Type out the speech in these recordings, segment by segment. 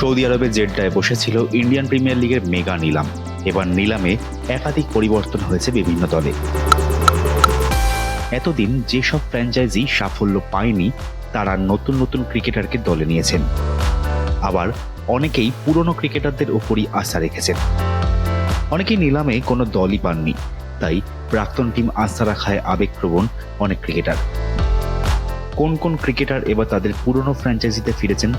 Saudi আরবের জেড্ডায় বসেছিল Indian premier লিগের মেগা নিলাম। এবার নিলামে একাধিক পরিবর্তন হয়েছে বিভিন্ন দলে। এতদিন যেসব ফ্র্যাঞ্চাইজি সাফল্য পায়নি, তারা নতুন নতুন ক্রিকেটারকে দলে নিয়েছেন। আবার অনেকেই পুরনো ক্রিকেটারদের উপরই আশা রেখেছেন। অনেকেই নিলামে কোনো দলই পাননি, তাই প্রাক্তন টিম আস্থা রাখায় আবেগপ্রবণ অনেক ক্রিকেটার। কোন কোন ক্রিকেটার এবার তাদের পুরনো ফ্র্যাঞ্চাইজিতে ফিরেছেন?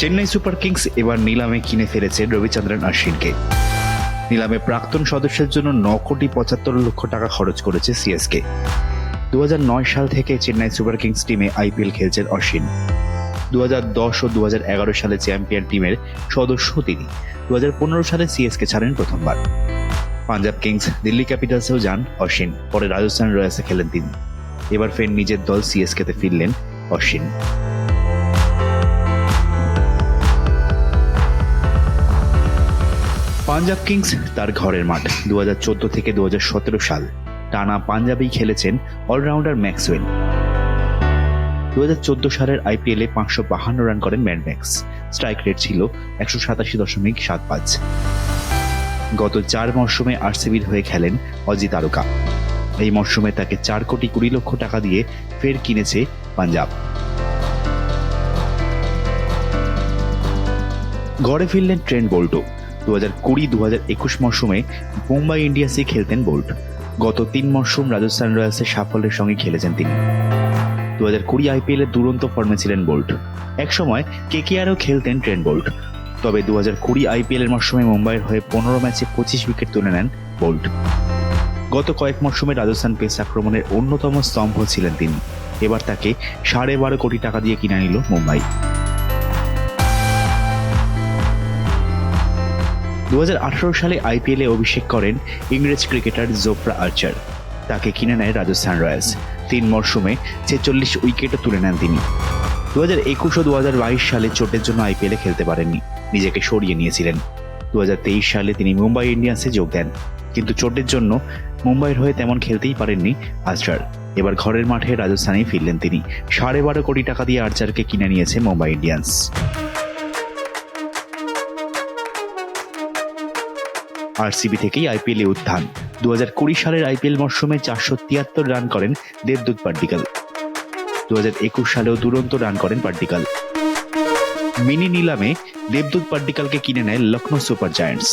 চেন্নাই সুপার কিংস এবার নিলামে কিনে ফেলেছে রবিচন্দ্রন অশ্বিনকে নিলামে প্রাক্তন সদস্যের জন্য ন কোটি পঁচাত্তর লক্ষ টাকা খরচ করেছে সিএসকে। দু হাজার নয় সাল থেকে চেন্নাই সুপার কিংস টিমে আইপিএল খেলছেন অশ্বিন দু হাজার দশ ও দু হাজার এগারো সালে চ্যাম্পিয়ন টিমের সদস্য তিনি। দু হাজার পনেরো সালে সিএসকে ছাড়েন প্রথমবার। পাঞ্জাব কিংস, দিল্লি ক্যাপিটালসেও যান অশ্বিন পরে রাজস্থান রয়্যালসে খেলেন তিনি। এবার ফের নিজের দল সিএসকেতে ফিরলেন অশ্বিন পাঞ্জাব কিংস তার ঘরের মাঠ দু হাজার চোদ্দ থেকে দু হাজার সতেরো সাল। টানা পাঞ্জাবেই খেলেছেন অলরাউন্ডার ম্যাক্সওয়েল। দুই হাজার চোদ্দ সালের আইপিএলে পাঁচশো বাহান্ন রান করেন ম্যাডম্যাক্স স্ট্রাইক রেট ছিল একশো সাতাশি দশমিক সাত পাঁচ। গত চার মরশুমে আরসিবির হয়ে খেলেন অজি তারকা। এই মরশুমে তাকে চার কোটি কুড়ি লক্ষ টাকা দিয়ে ফের কিনেছে পাঞ্জাব। ঘরে ফিরলেন ট্রেন্ট বোল্টো। দু হাজার কুড়ি, দু হাজার একুশ মরশুমে মুম্বাই ইন্ডিয়ান্সে খেলতেন বোল্ট। গত তিন মরশুম রাজস্থান রয়্যালসের সাফল্যের সঙ্গে খেলেছেন তিনি। দু হাজার কুড়ি আইপিএল দুরন্ত ফর্মে ছিলেন বোল্ট। একসময় কেকেআরও খেলতেন ট্রেন বোল্ট। তবে দু হাজার কুড়ি আইপিএল এর মরশুমে মুম্বাইয়ের হয়ে পনেরো ম্যাচে পঁচিশ উইকেট তুলে নেন বোল্ট। গত কয়েক মরশুমে রাজস্থান পেস আক্রমণের অন্যতম স্তম্ভ ছিলেন তিনি। এবার তাকে সাড়ে বারো কোটি টাকা দিয়ে কিনে নিল মুম্বাই। দু হাজার আঠারো সালে আইপিএলে অভিষেক করেন ইংরেজ ক্রিকেটার জোফরা আর্চার। তাকে কিনে নেয় রাজস্থান রয়্যালস। তিন মরশুমে ছেচল্লিশ উইকেটও তুলে নেন তিনি। দু হাজার একুশ ও দু হাজার বাইশ সালে চোটের জন্য আইপিএলে খেলতে পারেননি। নিজেকে সরিয়ে নিয়েছিলেন। দু হাজার তেইশ সালে তিনি মুম্বাই ইন্ডিয়ান্সে যোগ দেন। কিন্তু চোটের জন্য মুম্বাইয়ের হয়ে তেমন খেলতেই পারেননি আর্চার। এবার ঘরের মাঠে রাজস্থানেই ফিরলেন তিনি। সাড়ে বারো কোটি টাকা দিয়ে আর্চারকে কিনে নিয়েছে মুম্বাই ইন্ডিয়ান্স। আরসিবি থেকেই আইপিএলে উত্থান। দু হাজার কুড়ি সালের আইপিএল মরশুমে চারশো তিয়াত্তর রান করেন দেবদূত পার্টিকাল দু হাজার একুশ সালেও দুরন্ত রান করেন পার্টিকাল মিনি নিলামে দেবদূত পার্টিকালকে কিনে নেয় লখনৌ সুপার জায়ান্টস।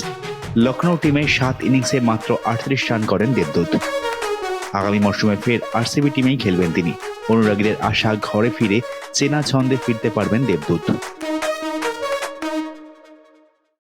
লখনৌ টিমে সাত ইনিংসে মাত্র আটত্রিশ রান করেন দেবদূত। আগামী মরশুমে ফের আরসিবি টিমেই খেলবেন তিনি। অনুরাগীদের আশা ঘরে ফিরে, চেনা ছন্দে ফিরতে পারবেন দেবদূত।